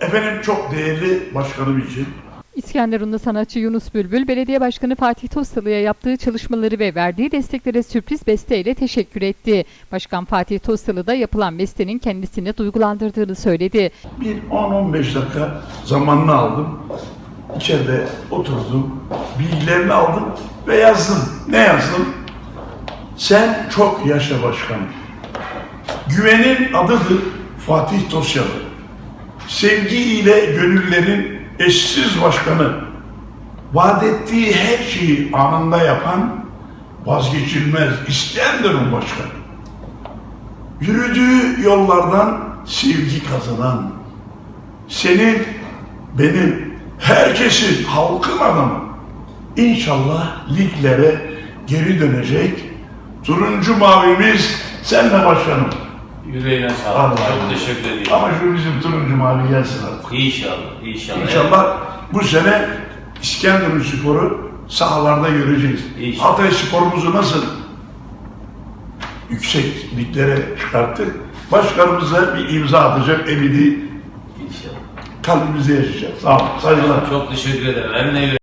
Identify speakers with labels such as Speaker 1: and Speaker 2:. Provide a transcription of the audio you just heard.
Speaker 1: Efendim çok değerli başkanım için
Speaker 2: İskenderunlu sanatçı Yunus Bülbül, Belediye Başkanı Fatih Tostalı'ya yaptığı çalışmaları ve verdiği desteklere sürpriz besteyle teşekkür etti. Başkan Fatih Tostalı da yapılan bestenin kendisini duygulandırdığını söyledi.
Speaker 1: bir 10-15 dakika zamanını aldım. İçeride oturdum, bilgilerini aldım ve yazdım. Ne yazdım? Sen çok yaşa başkanım. Güvenin adıdır Fatih Tosyalı. Sevgi ile gönüllerin eşsiz başkanı. Vaat ettiği her şeyi anında yapan vazgeçilmez İskenderun başkanı. Yürüdüğü yollardan sevgi kazanan, senin, benim, herkesin, halkın adamı. İnşallah liglere geri dönecek. Turuncu mavimiz senle başkanım.
Speaker 3: Yüreğine sağlık.
Speaker 1: Allah
Speaker 3: Çok
Speaker 1: Allah.
Speaker 3: teşekkür ediyorum.
Speaker 1: Ama şu bizim turuncu mavi gelsin artık.
Speaker 3: İnşallah, inşallah.
Speaker 1: İnşallah bu sene İskenderun Sporu sahalarda göreceğiz.
Speaker 3: İnşallah.
Speaker 1: Hatay sporumuzu nasıl yüksek liglere çıkarttık? Başkanımıza bir imza atacak ebedi
Speaker 3: İnşallah.
Speaker 1: kalbimizde yaşayacak. Sağ olun. Saygılar.
Speaker 3: Çok teşekkür ederim. Yüreğine